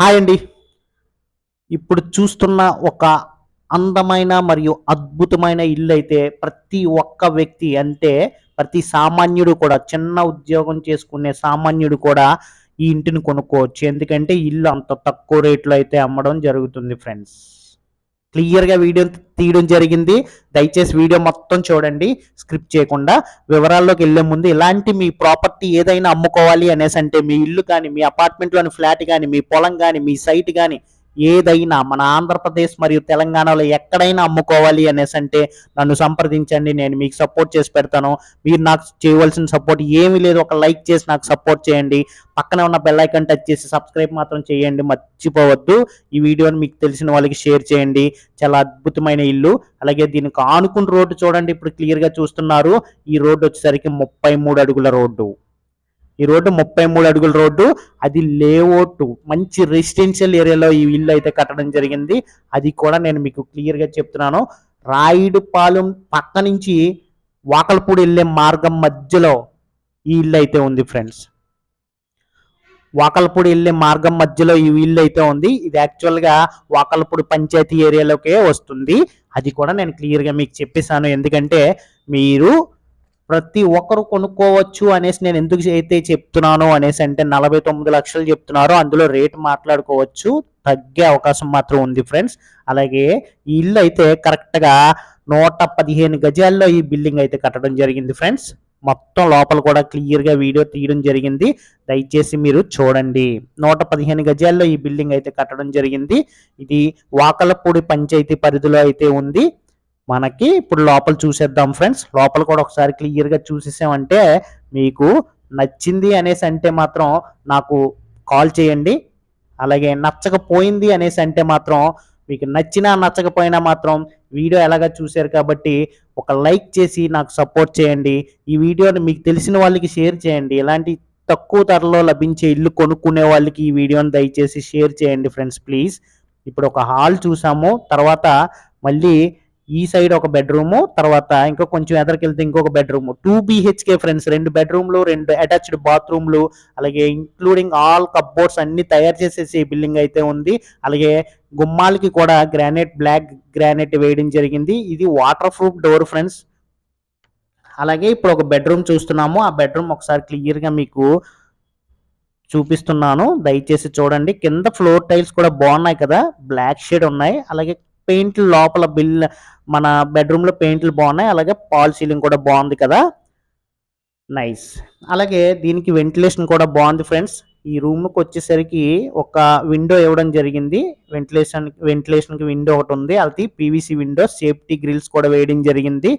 Hi అండి. ఇప్పుడు చూస్తున్న ఒక అందమైన మరియు అద్భుతమైన ఇల్లు అయితే ప్రతి ఒక్క వ్యక్తి అంటే ప్రతి సామాన్యుడు కూడా చిన్న ఉద్యోగం చేసుకునే సామాన్యుడు కూడా ఈ ఇంటిని కొనుక్కోవచ్చు. ఎందుకంటే ఇల్లు అంత తక్కువ రేట్లో అయితే అమ్మడం జరుగుతుంది ఫ్రెండ్స్. క్లియర్గా వీడియో తీయడం జరిగింది. దయచేసి వీడియో మొత్తం చూడండి. స్క్రిప్ట్ చేయకుండా వివరాల్లోకి వెళ్ళే ముందు ఇలాంటి మీ ప్రాపర్టీ ఏదైనా అమ్ముకోవాలి అనేసి అంటే మీ ఇల్లు కానీ మీ అపార్ట్మెంట్లోని ఫ్లాట్ కానీ మీ పొలం కానీ మీ సైట్ కానీ ఏదైనా మన ఆంధ్రప్రదేశ్ మరియు తెలంగాణలో ఎక్కడైనా అమ్ముకోవాలి అనేసి అంటే నన్ను సంప్రదించండి నేను మీకు సపోర్ట్ చేసి పెడతాను. మీరు నాకు చేయవలసిన సపోర్ట్ ఏమీ లేదు. ఒక లైక్ చేసి నాకు సపోర్ట్ చేయండి. పక్కనే ఉన్న బెల్ ఐకాన్ టచ్ చేసి సబ్స్క్రైబ్ మాత్రం చేయండి. మర్చిపోవద్దు. ఈ వీడియోని మీకు తెలిసిన వాళ్ళకి షేర్ చేయండి. చాలా అద్భుతమైన ఇల్లు. అలాగే దీనికి ఆనుకున్న రోడ్డు చూడండి. ఇప్పుడు క్లియర్గా చూస్తున్నారు. ఈ రోడ్డు వచ్చేసరికి ముప్పై మూడు అడుగుల రోడ్డు. ఈ రోడ్డు ముప్పై మూడు అడుగుల రోడ్డు. అది లేఅవుట్. మంచి రెసిడెన్షియల్ ఏరియాలో ఈ ఇల్లు అయితే కట్టడం జరిగింది. అది కూడా నేను మీకు క్లియర్గా చెప్తున్నాను. రాయుడుపాలెం పక్క నుంచి వాకలపూడి వెళ్ళే మార్గం మధ్యలో ఈ ఇల్లు అయితే ఉంది ఫ్రెండ్స్ వాకలపూడి వెళ్ళే మార్గం మధ్యలో ఈ ఇల్లు అయితే ఉంది. ఇది యాక్చువల్గా వాకలపూడి పంచాయతీ ఏరియాలోకే వస్తుంది. అది కూడా నేను క్లియర్గా మీకు చెప్పేశాను. ఎందుకంటే మీరు ప్రతి ఒక్కరు కొనుక్కోవచ్చు అనేసి నేను ఎందుకు అయితే చెప్తున్నాను అనేసి అంటే నలభై తొమ్మిది లక్షలు చెప్తున్నారు. అందులో రేటు మాట్లాడుకోవచ్చు. తగ్గే అవకాశం మాత్రం ఉంది ఫ్రెండ్స్. అలాగే ఈ ఇల్లు అయితే కరెక్ట్గా నూట పదిహేను గజాల్లో ఈ బిల్డింగ్ అయితే కట్టడం జరిగింది ఫ్రెండ్స్. మొత్తం లోపల కూడా క్లియర్గా వీడియో తీయడం జరిగింది. దయచేసి మీరు చూడండి. నూట పదిహేను గజాల్లో ఈ బిల్డింగ్ అయితే కట్టడం జరిగింది. ఇది వాకలపూడి పంచాయతీ పరిధిలో అయితే ఉంది. మనకి ఇప్పుడు లోపల చూసేద్దాం ఫ్రెండ్స్. లోపల కూడా ఒకసారి క్లియర్గా చూసేసామంటే మీకు నచ్చింది అనేసి అంటే మాత్రం నాకు కాల్ చేయండి. అలాగే నచ్చకపోయింది అనేసి అంటే మాత్రం మీకు నచ్చినా నచ్చకపోయినా మాత్రం వీడియో ఎలాగా చూశారు కాబట్టి ఒక లైక్ చేసి నాకు సపోర్ట్ చేయండి. ఈ వీడియోని మీకు తెలిసిన వాళ్ళకి షేర్ చేయండి. ఇలాంటి తక్కువ ధరలో లభించే ఇల్లు కొనుక్కునే వాళ్ళకి ఈ వీడియోని దయచేసి షేర్ చేయండి ఫ్రెండ్స్ ప్లీజ్. ఇప్పుడు ఒక హాల్ చూసాము. తర్వాత మళ్ళీ ఈ సైడ్ ఒక బెడ్రూము తర్వాత ఇంకా కొంచెం ఎదరికెళ్తే ఇంకొక బెడ్రూమ్. టూ బిహెచ్కే ఫ్రెండ్స్ రెండు బెడ్రూమ్లు రెండు అటాచ్డ్ బాత్రూమ్లు అలాగే ఇంక్లూడింగ్ ఆల్ కప్బోర్డ్స్ అన్ని తయారు చేసేసి బిల్డింగ్ అయితే ఉంది. అలాగే గుమ్మాలకి కూడా గ్రానైట్ బ్లాక్ గ్రానైట్ వేయడం జరిగింది. ఇది వాటర్ ప్రూఫ్ డోర్ ఫ్రెండ్స్ అలాగే ఇప్పుడు ఒక బెడ్రూమ్ చూస్తున్నాము. ఆ బెడ్రూమ్ ఒకసారి క్లియర్గా మీకు చూపిస్తున్నాను. దయచేసి చూడండి. కింద ఫ్లోర్ టైల్స్ కూడా బాగున్నాయి కదా. బ్లాక్ షేడ్ ఉన్నాయి. అలాగే పెయింట్లు లోపల బిల్ మన బెడ్రూమ్లో పెయింట్లు బాగున్నాయి అలాగే పాల్ సీలింగ్ కూడా బాగుంది కదా. నైస్. అలాగే దీనికి వెంటిలేషన్ కూడా బాగుంది ఫ్రెండ్స్. ఈ రూమ్కి వచ్చేసరికి ఒక విండో ఇవ్వడం జరిగింది. వెంటిలేషన్ వెంటిలేషన్కి విండో ఒకటి ఉంది. అది పీవీసీ విండో సేఫ్టీ గ్రిల్స్ కూడా వేయడం జరిగింది.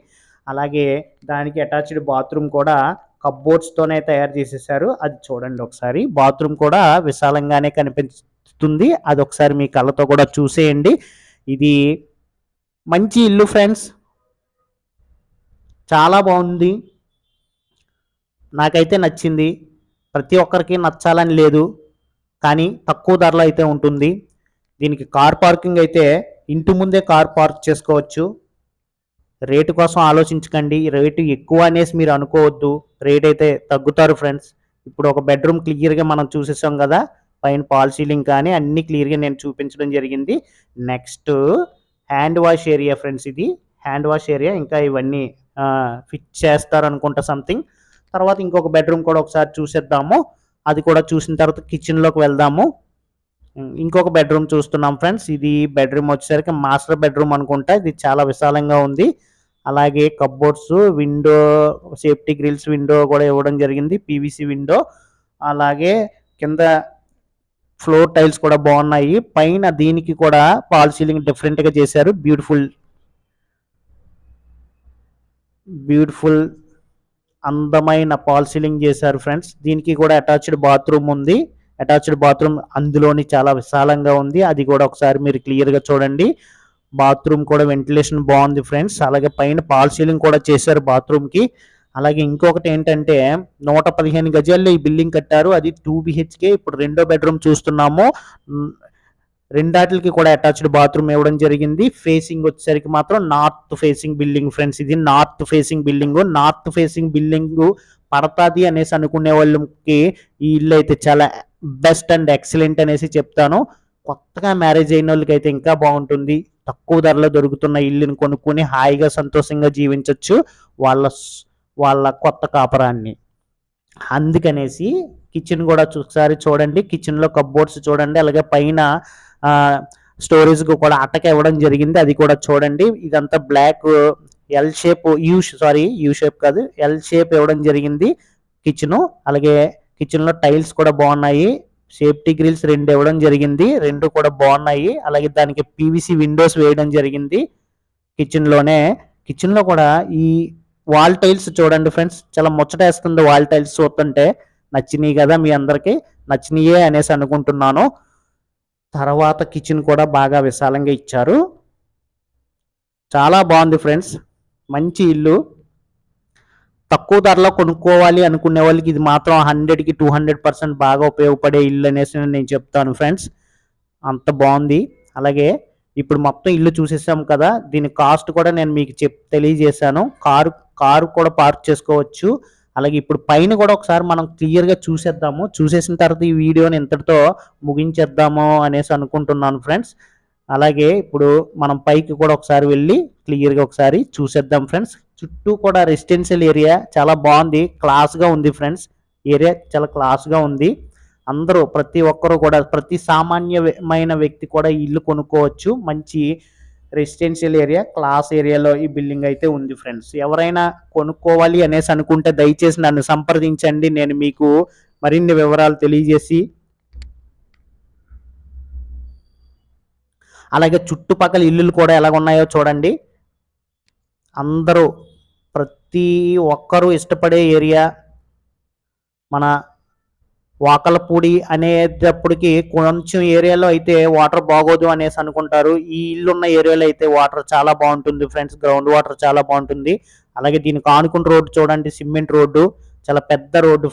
అలాగే దానికి అటాచ్డ్ బాత్రూమ్ కూడా కప్బోర్డ్స్తోనే తయారు చేసేసారు. అది చూడండి ఒకసారి. బాత్రూమ్ కూడా విశాలంగానే కనిపిస్తుంది. అది ఒకసారి మీ కళ్ళతో కూడా చూసేయండి. ఇది మంచి ఇల్లు ఫ్రెండ్స్. చాలా బాగుంది. నాకైతే నచ్చింది. ప్రతి ఒక్కరికి నచ్చాలని లేదు. కానీ తక్కువ ధరలో అయితే ఉంటుంది. దీనికి కార్ పార్కింగ్ అయితే ఇంటి ముందే కార్ పార్క్ చేసుకోవచ్చు. రేటు కోసం ఆలోచించకండి. రేటు ఎక్కువ అనేసి మీరు అనుకోవద్దు. రేట్ అయితే తగ్గుతారు ఫ్రెండ్స్. ఇప్పుడు ఒక బెడ్రూమ్ క్లియర్గా మనం చూసేసాం కదా. పైన పాలసీలింగ్ కానీ అన్ని క్లియర్గా నేను చూపించడం జరిగింది. Next hand wash area friends ఇది. హ్యాండ్ వాష్ ఏరియా ఇంకా ఇవన్నీ ఫిట్ చేస్తారు అనుకుంటా సంథింగ్. తర్వాత ఇంకొక బెడ్రూమ్ కూడా ఒకసారి చూసేద్దాము. అది కూడా చూసిన తర్వాత కిచెన్లోకి వెళ్దాము. ఇంకొక బెడ్రూమ్ చూస్తున్నాం ఫ్రెండ్స్. ఇది బెడ్రూమ్ వచ్చేసరికి మాస్టర్ బెడ్రూమ్ అనుకుంటా. ఇది చాలా విశాలంగా ఉంది. అలాగే cupboards window safety grills window కూడా ఇవ్వడం జరిగింది. PVC window. అలాగే కింద ఫ్లోర్ టైల్స్ కూడా బాగున్నాయి. పైన దీనికి కూడా పాల్ సీలింగ్ డిఫరెంట్గా చేశారు. బ్యూటిఫుల్ బ్యూటిఫుల్ అందమైన పాల్ సీలింగ్ చేశారు ఫ్రెండ్స్. దీనికి కూడా అటాచ్డ్ బాత్రూమ్ ఉంది. అటాచ్డ్ బాత్రూమ్ అందులోని చాలా విశాలంగా ఉంది. అది కూడా ఒకసారి మీరు క్లియర్గా చూడండి. బాత్రూమ్ కూడా వెంటిలేషన్ బాగుంది ఫ్రెండ్స్. అలాగే పైన పాల్ సీలింగ్ కూడా చేశారు బాత్రూమ్కి. అలాగే ఇంకొకటి ఏంటంటే నూట పదిహేను గజాల్లో ఈ బిల్డింగ్ కట్టారు. అది టూ బిహెచ్కే. ఇప్పుడు రెండో బెడ్రూమ్ చూస్తున్నాము. రెండాటికి కూడా అటాచ్డ్ బాత్రూమ్ ఇవ్వడం జరిగింది. ఫేసింగ్ వచ్చేసరికి మాత్రం నార్త్ ఫేసింగ్ బిల్డింగ్ ఫ్రెండ్స్. ఇది north facing building. North facing building పడతాది అనేసి అనుకునే వాళ్ళకి ఈ ఇల్లు అయితే చాలా బెస్ట్ అండ్ ఎక్సలెంట్ అనేసి చెప్తాను. కొత్తగా మ్యారేజ్ అయిన వాళ్ళకైతే ఇంకా బాగుంటుంది. తక్కువ ధరలో దొరుకుతున్న ఇల్లుని కొనుక్కొని హాయిగా సంతోషంగా జీవించవచ్చు వాళ్ళ వాళ్ళ కొత్త కాపురాన్ని. అందుకనేసి కిచెన్ కూడా ఒకసారి చూడండి కిచెన్లో కప్బోర్డ్స్ చూడండి అలాగే పైన స్టోరేజ్కి కూడా అటక ఇవ్వడం జరిగింది అది కూడా చూడండి. ఇదంతా block L shape U sorry U shape కాదు ఎల్ షేప్ ఇవ్వడం జరిగింది కిచెను అలాగే కిచెన్లో టైల్స్ కూడా బాగున్నాయి సేఫ్టీ గ్రిల్స్ రెండు ఇవ్వడం జరిగింది రెండు కూడా బాగున్నాయి అలాగే దానికి పీవీసీ విండోస్ వేయడం జరిగింది కిచెన్లోనే కిచెన్లో కూడా ఈ వాల్ టైల్స్ చూడండి ఫ్రెండ్స్ చాలా ముచ్చటేస్తుంది వాల్ టైల్స్ చూస్తుంటే. నచ్చినాయి కదా మీ అందరికి? నచ్చినాయే అనేసి అనుకుంటున్నాను. తర్వాత కిచెన్ కూడా బాగా విశాలంగా ఇచ్చారు. చాలా బాగుంది ఫ్రెండ్స్ మంచి ఇల్లు. తక్కువ ధరలో కొనుక్కోవాలి అనుకునే వాళ్ళకి ఇది మాత్రం హండ్రెడ్కి టూ హండ్రెడ్ పర్సెంట్ బాగా ఉపయోగపడే ఇల్లు అనేసి నేను చెప్తాను ఫ్రెండ్స్. అంత బాగుంది. అలాగే ఇప్పుడు మొత్తం ఇల్లు చూసేసాం కదా దీని కాస్ట్ కూడా నేను మీకు చెప్ తెలియజేశాను. కారు కారు కూడా పార్క్ చేసుకోవచ్చు. అలాగే ఇప్పుడు పైన కూడా ఒకసారి మనం క్లియర్గా చూసేద్దాము. చూసేసిన తర్వాత ఈ వీడియోని ఇంతటితో ముగించేద్దాము అనేసి అనుకుంటున్నాను ఫ్రెండ్స్ అలాగే ఇప్పుడు మనం పైకి కూడా ఒకసారి వెళ్ళి క్లియర్గా ఒకసారి చూసేద్దాం ఫ్రెండ్స్ చుట్టూ కూడా రెసిడెన్షియల్ ఏరియా చాలా బాగుంది క్లాస్గా ఉంది ఫ్రెండ్స్ ఏరియా చాలా క్లాస్గా ఉంది. అందరూ ప్రతి ఒక్కరూ కూడా ప్రతి సామాన్యమైన వ్యక్తి కూడా ఇల్లు కొనుక్కోవచ్చు. మంచి రెసిడెన్షియల్ ఏరియా క్లాస్ ఏరియాలో ఈ బిల్డింగ్ అయితే ఉంది ఫ్రెండ్స్. ఎవరైనా కొనుక్కోవాలి అనేసి అనుకుంటే దయచేసి నన్ను సంప్రదించండి. నేను మీకు మరిన్ని వివరాలు తెలియజేసి అలాగే చుట్టుపక్కల ఇల్లులు కూడా ఎలాగ ఉన్నాయో చూడండి. అందరూ ప్రతి ఒక్కరూ ఇష్టపడే ఏరియా మన వాకలపూడి అనేటప్పటికి కొంచెం ఏరియాలో అయితే వాటర్ బాగోదు అనేసి అనుకుంటారు. ఈ ఇల్లు ఉన్న ఏరియాలో అయితే వాటర్ చాలా బాగుంటుంది ఫ్రెండ్స్. గ్రౌండ్ వాటర్ చాలా బాగుంటుంది. అలాగే దీనికి ఆనుకున్న రోడ్డు చూడండి సిమెంట్ రోడ్డు చాలా పెద్ద రోడ్డు